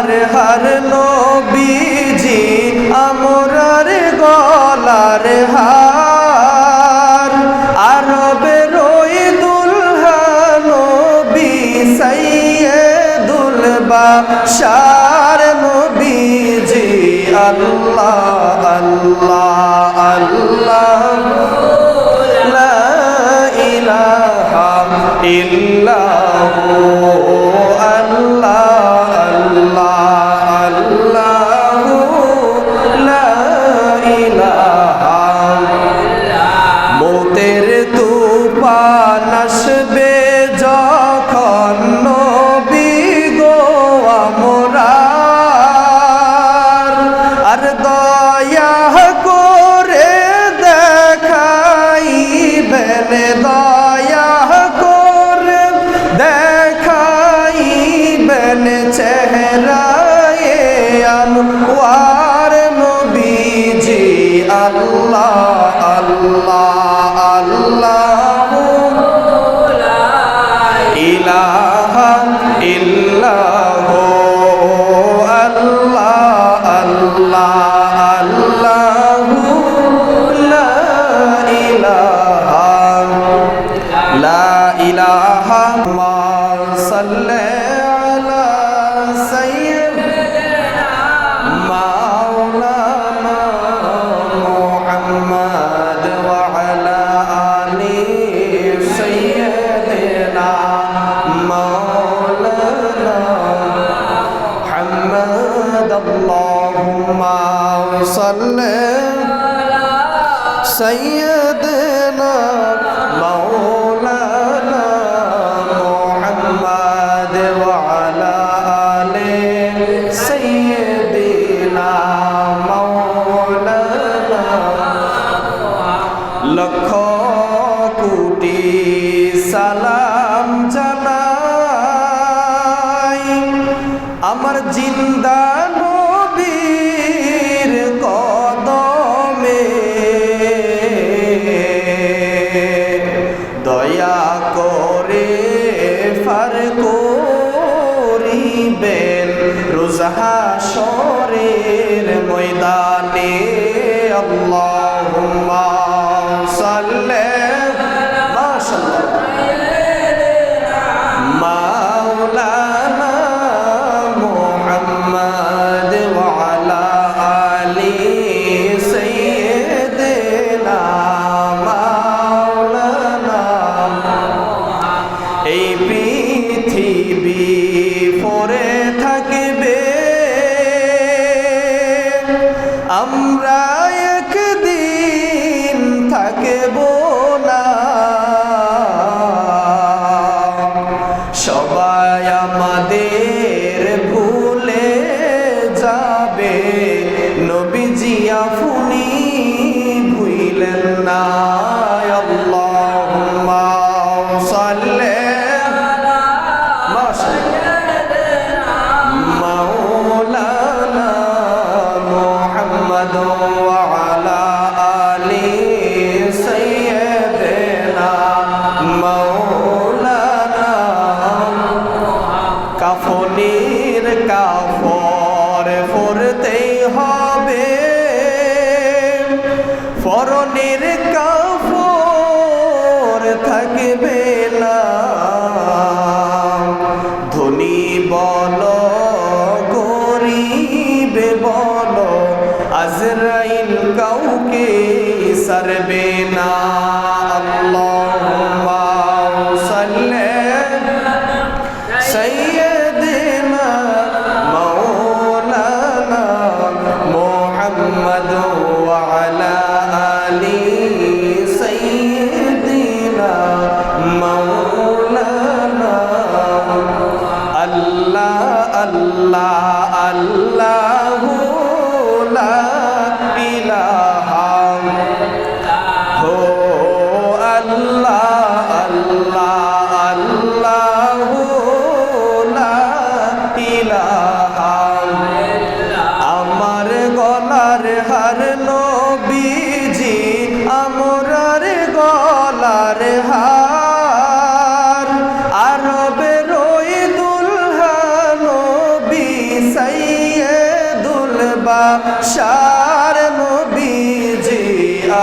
গলার হার নবীজি, আমরার গলার হার। আরবে রই দুলহা নবী সাইয়্যিদুল বাশার নবীজি, আল্লাহ আল্লাহ আল্লাহ। سيدنا مولانا محمد وعلى آل سيدنا مولانا লক্ষ কোটি সালাম জানাই আমার জিন্দা ফার করিবেন রোজাহা শরের ময়দানে। আল্লাহুম্মা আমরা একদিন থাকব না। সবাই আমাদের ভুলে যাবে। নবীজি আপনি ভুইলেন না। وعلى آل سيدنا مولانا কাফনির কাফর ফরতেই হবে ফরনের কাফর থাকবে না সার নবীজি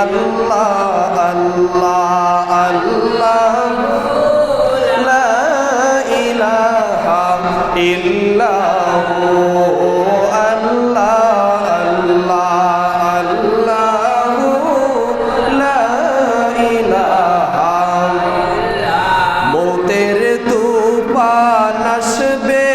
আল্লাহ আল্লাহ আল্লাহ লা ইলাহা ইল্লাহু মৌতের তুফান আসবে।